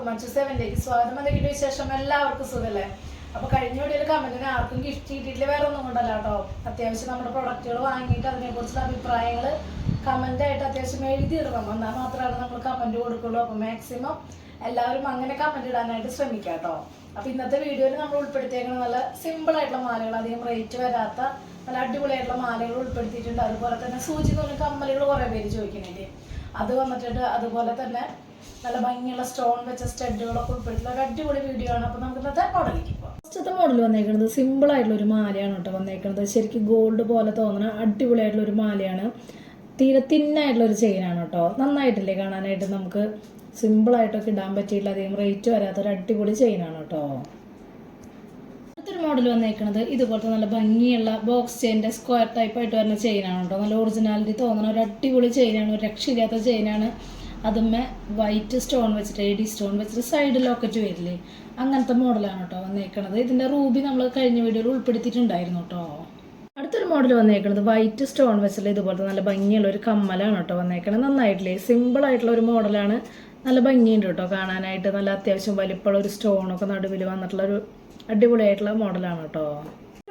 എല്ലാവർക്കും മറ്റു സെവനിലേക്ക് സ്വാഗതം എന്തെങ്കിലും വിശേഷം എല്ലാവർക്കും സുഖല്ലേ? അപ്പൊ കഴിഞ്ഞ വീഡിയോയിൽ കമന്റിന് ആർക്കും ഗിഫ്റ്റ് കിട്ടിയിട്ടില്ല വേറെ ഒന്നും കൊണ്ടല്ല കേട്ടോ. അത്യാവശ്യം നമ്മുടെ പ്രൊഡക്റ്റുകൾ വാങ്ങിയിട്ട് അതിനെ കുറിച്ചുള്ള അഭിപ്രായങ്ങൾ കമന്റ് ആയിട്ട് അത്യാവശ്യം എഴുതി ഇടണം എന്നാൽ മാത്രമാണ് നമ്മൾ കമന്റ് കൊടുക്കുള്ളൂ. അപ്പൊ മാക്സിമം എല്ലാവരും അങ്ങനെ കമന്റ് ഇടാനായിട്ട് ശ്രമിക്കാം കേട്ടോ. അപ്പൊ ഇന്നത്തെ വീഡിയോയിൽ നമ്മൾ ഉൾപ്പെടുത്തിയേക്കുന്ന നല്ല സിമ്പിൾ ആയിട്ടുള്ള മാലകൾ അധികം റേറ്റ് വരാത്ത നല്ല അടിപൊളിയായിട്ടുള്ള മാലകൾ ഉൾപ്പെടുത്തിയിട്ടുണ്ട്. അതുപോലെ തന്നെ സൂചി കമ്മലുകൾ കുറെ പേര് ചോദിക്കുന്നില്ലേ അത് വന്നിട്ടുണ്ട്. അതുപോലെ തന്നെ നല്ല ഭംഗിയുള്ള സ്റ്റോൺ വെച്ച സ്റ്റഡുകളൊക്കെ ഉൾപ്പെടുത്തിയുള്ള ഒരു അടിപൊളി വീഡിയോ ആണ്. അപ്പോൾ നമുക്ക് ഇന്നത്തെ മോഡലിലേക്ക് പോകാം ഫസ്റ്റത്തെ മോഡൽ വന്നേക്കുന്നത് സിമ്പിൾ ആയിട്ടുള്ള ഒരു മാലയാണ് കേട്ടോ വന്നേക്കുന്നത് ശരിക്കും ഗോൾഡ് പോലെ തോന്നുന്ന അടിപൊളിയായിട്ടുള്ള ഒരു മാലയാണ്. തീരെ തിന്നായിട്ടുള്ള ഒരു ചെയിനാണ് കേട്ടോ. നന്നായിട്ടില്ലേ കാണാനായിട്ട് നമുക്ക് സിമ്പിൾ ആയിട്ടൊക്കെ ഇടാൻ പറ്റിയിട്ടുള്ള അധികം റേറ്റ് വരാത്തൊരു അടിപൊളി ചെയിനാണ് കേട്ടോ. മോഡൽ വന്നേക്കുന്നത് ഇതുപോലത്തെ നല്ല ഭംഗിയുള്ള ബോക്സ് ചെയിന്റെ സ്ക്വയർ ടൈപ്പ് ആയിട്ട് വരുന്ന ചെയിനാണ് കേട്ടോ നല്ല ഒറിജിനാലിറ്റി തോന്നുന്ന ഒരു അടിപൊളി ചെയിനാണ് ഒരു രക്ഷയില്ലാത്ത ചെയിനാണ് അതുമ്മേ വൈറ്റ് സ്റ്റോൺ വെച്ചിട്ട് എ ഡി സ്റ്റോൺ വെച്ചിട്ട് സൈഡ് ലോക്കറ്റ് വരില്ലേ? അങ്ങനത്തെ മോഡലാണ് കേട്ടോ വന്നേക്കണത്. ഇതിന്റെ റൂബി നമ്മൾ കഴിഞ്ഞ വീഡിയോയിൽ ഉൾപ്പെടുത്തിയിട്ടുണ്ടായിരുന്നു കേട്ടോ അടുത്തൊരു മോഡൽ വന്നേക്കുന്നത് വൈറ്റ് സ്റ്റോൺ വെച്ചിട്ടുള്ള ഇതുപോലത്തെ നല്ല ഭംഗിയുള്ള ഒരു കമ്മലാണ് കേട്ടോ വന്നേക്കണത്. നന്നായിട്ടില്ലേ? സിമ്പിൾ ആയിട്ടുള്ള ഒരു മോഡലാണ് നല്ല ഭംഗിയുണ്ട് കേട്ടോ കാണാനായിട്ട്. നല്ല അത്യാവശ്യം വലിപ്പമുള്ള ഒരു സ്റ്റോണൊക്കെ നടുവിൽ വന്നിട്ടുള്ള ഒരു അടിപൊളിയായിട്ടുള്ള മോഡലാണ് കേട്ടോ.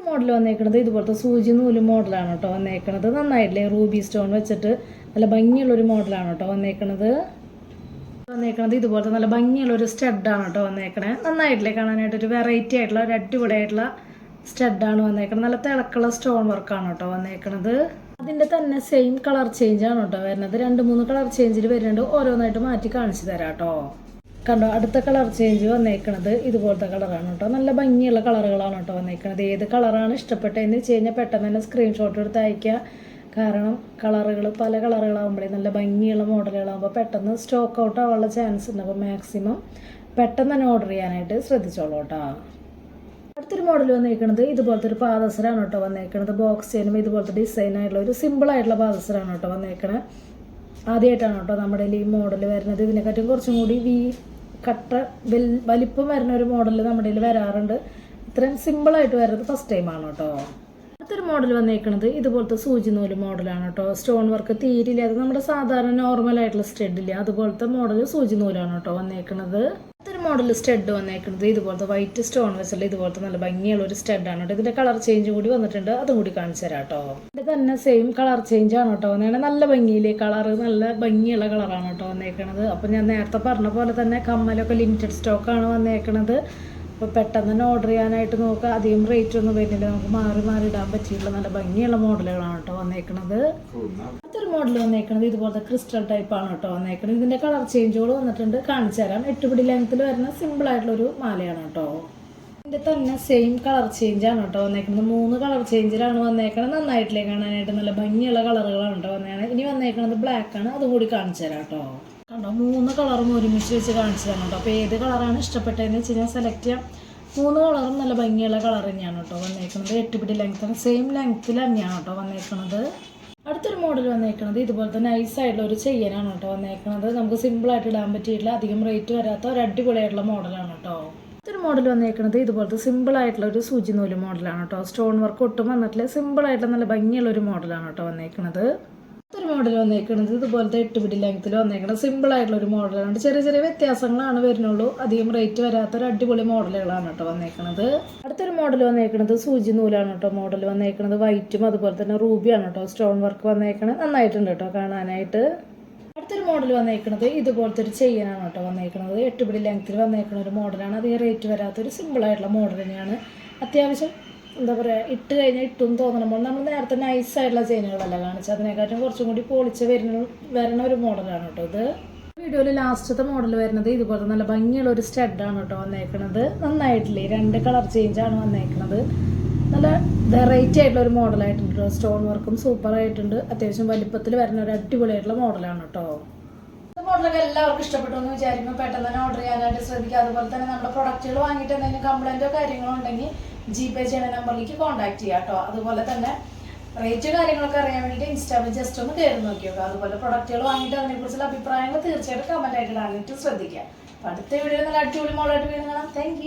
മോഡൽ വന്നേക്കുന്നത് ഇതുപോലത്തെ സൂചി നൂൽ മോഡലാണ് കേട്ടോ വന്നേക്കണത്. നന്നായിട്ടില്ലേ? റൂബി സ്റ്റോൺ വെച്ചിട്ട് നല്ല ഭംഗിയുള്ള ഒരു മോഡലാണ് കേട്ടോ വന്നേക്കണത്. വന്നേക്കണത് ഇതുപോലത്തെ നല്ല ഭംഗിയുള്ള ഒരു സ്റ്റഡാണ് കേട്ടോ വന്നേക്കണേ. നന്നായിട്ടില്ലേ? കാണാനായിട്ട് ഒരു വെറൈറ്റി ആയിട്ടുള്ള ഒരു അടിപൊളിയായിട്ടുള്ള സ്റ്റഡാണ് വന്നേക്കണത്. നല്ല തിളക്കുള്ള സ്റ്റോൺ വർക്കാണ് കേട്ടോ വന്നേക്കണത്. അതിന്റെ തന്നെ സെയിം കളർ ചേഞ്ച് ആണ് കേട്ടോ വരുന്നത്. രണ്ട് മൂന്ന് കളർ ചേഞ്ചിൽ വരുന്നുണ്ട്. ഓരോന്നായിട്ട് മാറ്റി കാണിച്ചു തരാം കേട്ടോ. കണ്ടോ അടുത്ത കളർ ചേഞ്ച് വന്നേക്കണത് ഇതുപോലത്തെ കളറാണ് കേട്ടോ. നല്ല ഭംഗിയുള്ള കളറുകളാണ് കേട്ടോ വന്നേക്കണത്. ഏത് കളറാണ് ഇഷ്ടപ്പെട്ടതെന്ന് വെച്ച് കഴിഞ്ഞാൽ പെട്ടെന്ന് തന്നെ സ്ക്രീൻഷോട്ട് എടുത്ത് അയക്കുക കാരണം കളറുകൾ പല കളറുകളാകുമ്പോഴേ നല്ല ഭംഗിയുള്ള മോഡലുകളാകുമ്പോൾ പെട്ടെന്ന് സ്റ്റോക്ക് ഔട്ട് ആവാനുള്ള ചാൻസ് ഉണ്ട്. അപ്പോൾ മാക്സിമം പെട്ടെന്ന് തന്നെ ഓർഡർ ചെയ്യാനായിട്ട് ശ്രദ്ധിച്ചോളൂ കേട്ടോ. അടുത്തൊരു മോഡൽ വന്നേക്കുന്നത് ഇതുപോലത്തെ ഒരു പാദസരാണ് കേട്ടോ വന്നേക്കുന്നത് ബോക്സ് ചെയിനും ഇതുപോലത്തെ ഡിസൈൻ ആയിട്ടുള്ള ഒരു സിമ്പിൾ ആയിട്ടുള്ള പാദസരാണ് കേട്ടോ വന്നേക്കണത്. ആദ്യമായിട്ടാണ് കേട്ടോ നമ്മുടെ ഈ മോഡൽ വരുന്നത്. ഇതിനെക്കാട്ടും കുറച്ചും കൂടി വി കട്ട വെൽ വലിപ്പം വരുന്ന ഒരു മോഡൽ നമ്മുടെ കയ്യിൽ വരാറുണ്ട്. ഇത്രയും സിമ്പിളായിട്ട് വരുന്നത് ഫസ്റ്റ് ടൈം ആണ് കേട്ടോ. അടുത്തൊരു മോഡൽ വന്നേക്കുന്നത് ഇതുപോലത്തെ സൂചി നൂൽ മോഡലാണ് കേട്ടോ. സ്റ്റോൺ വർക്ക് തീരില്ല. അത് നമ്മുടെ സാധാരണ നോർമൽ ആയിട്ടുള്ള സ്റ്റെഡില്ല അതുപോലത്തെ മോഡൽ സൂചി നൂലാണ് കേട്ടോ വന്നേക്കുന്നത് അടുത്തൊരു മോഡൽ സ്റ്റഡ് വന്നേക്കുന്നത് ഇതുപോലത്തെ വൈറ്റ് സ്റ്റോൺ വെച്ചുള്ള ഇതുപോലത്തെ നല്ല ഭംഗിയുള്ള ഒരു സ്റ്റഡാണ് കേട്ടോ. ഇതിന്റെ കളർ ചേഞ്ച് കൂടി വന്നിട്ടുണ്ട്. അതും കൂടി കാണിച്ചു തരാം കേട്ടോ. ഇത് തന്നെ സെയിം കളർ ചേഞ്ച് ആണ് കേട്ടോ വന്നേക്കണത്. നല്ല ഭംഗിയിലെ കളർ നല്ല ഭംഗിയുള്ള കളറാണ് കേട്ടോ വന്നേക്കണത്. അപ്പോൾ ഞാൻ നേരത്തെ പറഞ്ഞ പോലെ തന്നെ കമ്മലൊക്കെ ലിമിറ്റഡ് സ്റ്റോക്ക് ആണ് വന്നേക്കണത്. അപ്പോൾ പെട്ടെന്ന് തന്നെ ഓർഡർ ചെയ്യാനായിട്ട് നോക്കുക അധികം റേറ്റ് ഒന്നും വരുന്നില്ല. നമുക്ക് മാറി മാറി ഇടാൻ പറ്റിയിട്ടുള്ള നല്ല ഭംഗിയുള്ള മോഡലുകളാണ് കേട്ടോ വന്നേക്കണത്. അടുത്തൊരു മോഡൽ വന്നേക്കണത് ഇതുപോലത്തെ ക്രിസ്റ്റൽ ടൈപ്പ് ആണ് കേട്ടോ വന്നേക്കണത്. ഇതിന്റെ കളർ ചേഞ്ചുകൾ വന്നിട്ടുണ്ട്. കാണിച്ചു തരാം. എട്ടുപിടി ലെങ്ത്തിൽ വരുന്ന സിമ്പിൾ ആയിട്ടുള്ള ഒരു മാലയാണ് കേട്ടോ. ഇതിന്റെ തന്നെ സെയിം കളർ ചേഞ്ച് ആണ് കേട്ടോ വന്നേക്കുന്നത് മൂന്ന് കളർ ചേഞ്ചിലാണ് വന്നേക്കണത്. നന്നായിട്ടില്ലേ കാണാനായിട്ട്. നല്ല ഭംഗിയുള്ള കളറുകളാണ് കേട്ടോ വന്നേക്കണത്. ഇനി വന്നേക്കണത് ബ്ലാക്ക് ആണ്. അതും കൂടി കാണിച്ചു തരാം കേട്ടോ. കണ്ടോ? മൂന്ന് കളറും ഒരുമിച്ച് വെച്ച് കാണിച്ചു തരണം കേട്ടോ അപ്പോൾ ഏത് കളറാണ് ഇഷ്ടപ്പെട്ടതെന്ന് വെച്ച് കഴിഞ്ഞാൽ സെലക്ട് ചെയ്യാം. മൂന്ന് കളറും നല്ല ഭംഗിയുള്ള കളർ തന്നെയാണ് കേട്ടോ വന്നേക്കുന്നത് എട്ട് പിടി ലെങ്ത്താണ് സെയിം ലെങ്ത്തിൽ തന്നെയാണ് കേട്ടോ വന്നേക്കുന്നത് അടുത്തൊരു മോഡൽ വന്നേക്കുന്നത് ഇതുപോലത്തെ നൈസ് ആയിട്ടുള്ള ഒരു ചെയ്യനാണ് കേട്ടോ വന്നേക്കുന്നത് നമുക്ക് സിമ്പിളായിട്ട് ഇടാൻ പറ്റിയിട്ടില്ല. അധികം റേറ്റ് വരാത്ത ഒരു അടിപൊളിയായിട്ടുള്ള മോഡലാണ് കേട്ടോ. അടുത്തൊരു മോഡൽ വന്നേക്കുന്നത് ഇതുപോലത്തെ സിമ്പിൾ ആയിട്ടുള്ള ഒരു സൂചി നൂൽ മോഡലാണ് കേട്ടോ. സ്റ്റോൺ വർക്ക് ഒട്ടും വന്നിട്ടില്ല. സിമ്പിൾ ആയിട്ടുള്ള നല്ല ഭംഗിയുള്ള ഒരു മോഡലാണ് കേട്ടോ വന്നേക്കുന്നത് മോഡൽ വന്നേക്കുന്നത് ഇതുപോലത്തെ എട്ട് പിടി ലെങ്ത്തിൽ വന്നേക്കുന്നത് സിമ്പിൾ ആയിട്ടുള്ള ഒരു മോഡലാണ് ചെറിയ ചെറിയ വ്യത്യാസങ്ങളാണ് വരുന്നുള്ളൂ. അധികം റേറ്റ് വരാത്ത ഒരു അടിപൊളി മോഡലുകളാണ് കേട്ടോ വന്നേക്കുന്നത് അടുത്തൊരു മോഡൽ വന്നേക്കുന്നത് സൂചി നൂലാണ് കേട്ടോ മോഡൽ വന്നേക്കുന്നത് വൈറ്റും അതുപോലെ തന്നെ റൂബിയാണ് കേട്ടോ സ്റ്റോൺ വർക്ക് വന്നേക്കുന്നത് നന്നായിട്ടുണ്ട് കേട്ടോ കാണാനായിട്ട്. അടുത്തൊരു മോഡൽ വന്നേക്കുന്നത് ഇതുപോലത്തെ ഒരു ചെയ്യാനാണ് കേട്ടോ വന്നേക്കുന്നത് എട്ട് പിടി ലെങ്ത്തിൽ വന്നേക്കുന്ന ഒരു മോഡലാണ് അധികം റേറ്റ് വരാത്തൊരു സിമ്പിൾ ആയിട്ടുള്ള മോഡൽ തന്നെയാണ്. അത്യാവശ്യം എന്താ പറയുക ഇട്ട് കഴിഞ്ഞാൽ ഇട്ടും തോന്നണമ്പോൾ നമ്മൾ നേരത്തെ നൈസ് ആയിട്ടുള്ള ചെയിനുകളല്ല കാണിച്ചത് അതിനെക്കാട്ടും കുറച്ചും കൂടി പൊളിച്ച് വരുന്ന വരുന്ന ഒരു മോഡലാണ് കേട്ടോ ഇത്. വീഡിയോയിൽ ലാസ്റ്റത്തെ മോഡൽ വരുന്നത് ഇതുപോലത്തെ നല്ല ഭംഗിയുള്ള ഒരു സ്റ്റഡാണ് കേട്ടോ വന്നേക്കണത്. നന്നായിട്ടില്ലേ? രണ്ട് കളർ ചേഞ്ച് ആണ് വന്നേക്കണത്. നല്ല വെറൈറ്റി ആയിട്ടുള്ള ഒരു മോഡലായിട്ടുണ്ട് സ്റ്റോൺ വർക്കും സൂപ്പറായിട്ടുണ്ട് അത്യാവശ്യം വലിപ്പത്തിൽ വരുന്ന ഒരു അടിപൊളിയായിട്ടുള്ള മോഡലാണ് കേട്ടോ. മോഡലൊക്കെ എല്ലാവർക്കും ഇഷ്ടപ്പെട്ടു എന്ന് വിചാരിക്കുമ്പോൾ പെട്ടെന്ന് തന്നെ ഓർഡർ ചെയ്യാനായിട്ട് ശ്രദ്ധിക്കുക അതുപോലെ തന്നെ നമ്മുടെ പ്രൊഡക്റ്റുകൾ വാങ്ങിയിട്ട് എന്തെങ്കിലും കംപ്ലൈന്റോ കാര്യങ്ങളോ ഉണ്ടെങ്കിൽ ജി പേ ചെയ്യുന്ന നമ്പറിലേക്ക് കോൺടാക്ട് ചെയ്യാം കേട്ടോ. അതുപോലെ തന്നെ റേറ്റ് കാര്യങ്ങളൊക്കെ അറിയാൻ വേണ്ടി ഇൻസ്റ്റാഗ്രാം ജസ്റ്റ് ഒന്ന് കയറി നോക്കിയോ അതുപോലെ പ്രൊഡക്റ്റുകൾ വാങ്ങിയിട്ട് അതിനെക്കുറിച്ചുള്ള അഭിപ്രായങ്ങൾ തീർച്ചയായിട്ടും കമന്റ് ആയിട്ട് ഇടാനായിട്ട് ശ്രദ്ധിക്കുക. അടുത്ത വീഡിയോ നല്ല അടിപൊളി മോളായിട്ട് വീണ്ടും കാണാം. താങ്ക്